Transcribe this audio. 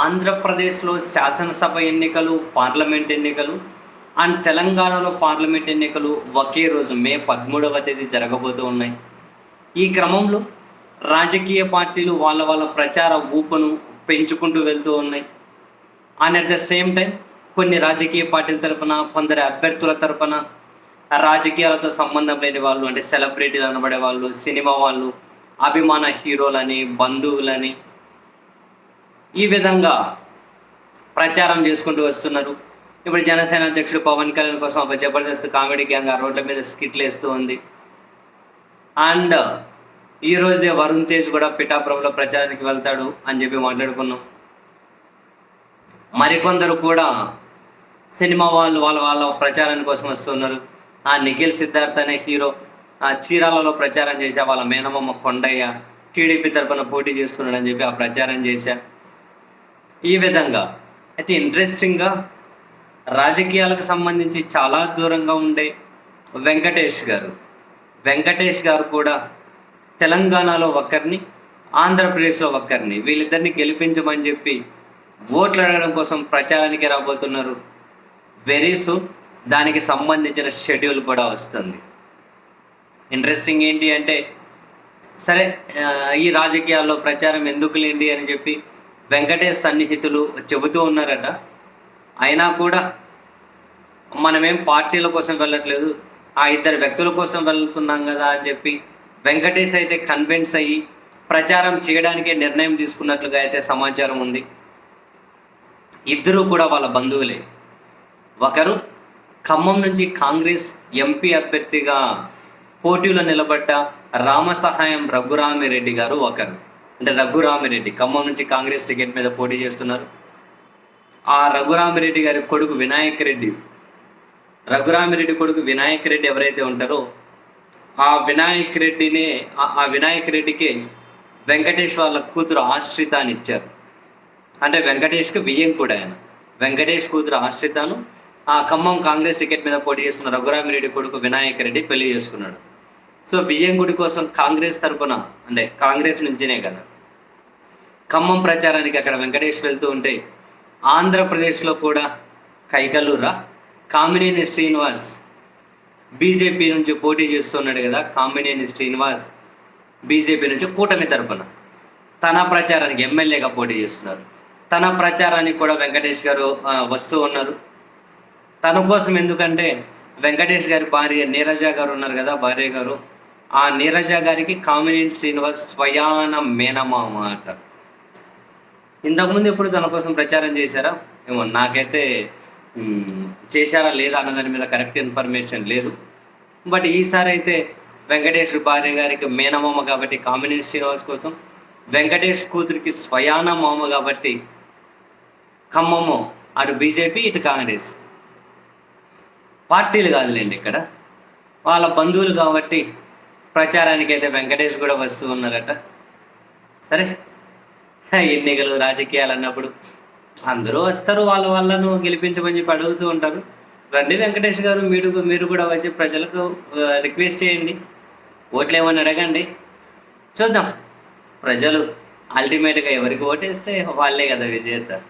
ఆంధ్రప్రదేశ్లో శాసనసభ ఎన్నికలు పార్లమెంట్ ఎన్నికలు అండ్ తెలంగాణలో పార్లమెంట్ ఎన్నికలు ఒకే రోజు మే పదమూడవ తేదీ జరగబోతూ ఉన్నాయి. ఈ క్రమంలో రాజకీయ పార్టీలు వాళ్ళ వాళ్ళ ప్రచార ఊపును పెంచుకుంటూ వెళ్తూ ఉన్నాయి. And at the same time కొన్ని రాజకీయ పార్టీల తరపున కొందరు అభ్యర్థుల తరపున రాజకీయాలతో సంబంధం లేని వాళ్ళు అంటే సెలబ్రిటీలు అనబడే వాళ్ళు సినిమా వాళ్ళు అభిమాన హీరోలని బంధువులని ఈ విధంగా ప్రచారం చేసుకుంటూ వస్తున్నారు. ఇప్పుడు జనసేన అధ్యక్షుడు పవన్ కళ్యాణ్ కోసం ఒక జబర్దస్త్ కామెడీ గ్యాంగ్ ఆ రోడ్ల మీద స్కిట్లు వేస్తూ ఉంది. అండ్ ఈ రోజే వరుణ్ తేజ్ కూడా పిఠాపురంలో ప్రచారానికి వెళ్తాడు అని చెప్పి మాట్లాడుకున్నాం. మరికొందరు కూడా సినిమా వాళ్ళు వాళ్ళ వాళ్ళ ప్రచారం కోసం వస్తున్నారు. ఆ నిఖిల్ సిద్ధార్థ్ అనే హీరో ఆ చీరాలలో ప్రచారం చేశా వాళ్ళ మేనమామ కొండయ్య టీడీపీ తరపున పోటీ చేస్తున్నాడని చెప్పి ఆ ప్రచారం చేశా. ఈ విధంగా. అయితే ఇంట్రెస్టింగ్గా రాజకీయాలకు సంబంధించి చాలా దూరంగా ఉండే వెంకటేష్ గారు. వెంకటేష్ గారు కూడా తెలంగాణలో ఒక్కరిని ఆంధ్రప్రదేశ్లో ఒక్కరిని వీళ్ళిద్దరిని గెలిపించమని చెప్పి ఓట్లు అడగడం కోసం ప్రచారానికి రాబోతున్నారు. వెరీ సూన్ దానికి సంబంధించిన షెడ్యూల్ కూడా వస్తుంది. ఇంట్రెస్టింగ్ ఏంటి అంటే సరే ఈ రాజకీయాల్లో ప్రచారం ఎందుకు లేండి అని చెప్పి వెంకటేష్ సన్నిహితులు చెబుతూ ఉన్నారట. అయినా కూడా మనమేం పార్టీల కోసం వెళ్ళట్లేదు. ఆ ఇద్దరు వ్యక్తుల కోసం వెళ్తున్నాం కదా అని చెప్పి వెంకటేష్ అయితే కన్విన్స్ అయ్యి ప్రచారం చేయడానికే నిర్ణయం తీసుకున్నట్లుగా అయితే సమాచారం ఉంది. ఇద్దరూ కూడా వాళ్ళ బంధువులే. ఒకరు ఖమ్మం నుంచి కాంగ్రెస్ ఎంపీ అభ్యర్థిగా పోటీలో నిలబడ్డ రామసహాయం రఘురామిరెడ్డి గారు ఒకరు. అంటే రఘురామిరెడ్డి ఖమ్మం నుంచి కాంగ్రెస్ టికెట్ మీద పోటీ చేస్తున్నారు. ఆ రఘురామిరెడ్డి గారి కొడుకు వినాయక్ రెడ్డి రఘురామిరెడ్డి కొడుకు వినాయక్ రెడ్డి ఎవరైతే ఉంటారో ఆ వినాయక్ రెడ్డినే ఆ- వినాయక్ రెడ్డికి వెంకటేష్ వాళ్ళ కూతురు ఆశ్రిత అని ఇచ్చారు. అంటే వెంకటేష్కి విజయం కూడా ఆయన. వెంకటేష్ కూతురు ఆశ్రితను ఆ ఖమ్మం కాంగ్రెస్ టికెట్ మీద పోటీ చేస్తున్న రఘురామిరెడ్డి కొడుకు వినాయక్ రెడ్డి పెళ్ళి చేసుకున్నాడు. సో విజయం గుడి కోసం కాంగ్రెస్ తరపున అంటే కాంగ్రెస్ నుంచినే కదా ఖమ్మం ప్రచారానికి అక్కడ వెంకటేష్ వెళ్తూ ఉంటే ఆంధ్రప్రదేశ్లో కూడా కైకలూరా కామినేని శ్రీనివాస్ బీజేపీ నుంచి పోటీ చేస్తున్నాడు కదా కామినేని శ్రీనివాస్ బీజేపీ నుంచి కూటమి తరపున. తన ప్రచారానికి ఎమ్మెల్యేగా పోటీ చేస్తున్నారు. తన ప్రచారానికి కూడా వెంకటేష్ గారు వస్తూ ఉన్నారు. తన కోసం ఎందుకంటే వెంకటేష్ గారి భార్య నీరజ గారు ఉన్నారు కదా భార్య గారు. ఆ నీరజ గారికి కామినేని శ్రీనివాస్ స్వయాన మేనమామ అంటారు. ఇంతకుముందు ఎప్పుడు తన కోసం ప్రచారం చేశారా? ఏమో నాకైతే చేశారా లేదా అన్న దాని మీద కరెక్ట్ ఇన్ఫర్మేషన్ లేదు. బట్ ఈసారి అయితే వెంకటేష్ భార్య గారికి మేనమామ కాబట్టి కామినేని శ్రీనివాస్ కోసం వెంకటేష్ కూతురికి స్వయాన మామ కాబట్టి ఖమ్మము అటు బీజేపీ ఇటు కాంగ్రెస్. పార్టీలు కాదులేండి ఇక్కడ. వాళ్ళ బంధువులు కాబట్టి ప్రచారానికి అయితే వెంకటేష్ కూడా వస్తూ ఉన్నారట. సరే ఎన్నికలు రాజకీయాలు అన్నప్పుడు అందరూ వస్తారు వాళ్ళ వాళ్ళను గెలిపించమని చెప్పి అడుగుతూ ఉంటారు. రండి వెంకటేష్ గారు మీరు మీరు కూడా వచ్చి ప్రజలకు రిక్వెస్ట్ చేయండి. ఓట్లు ఏమని అడగండి. చూద్దాం. ప్రజలు అల్టిమేట్గా ఎవరికి ఓటేస్తే వాళ్ళే కదా విజేత.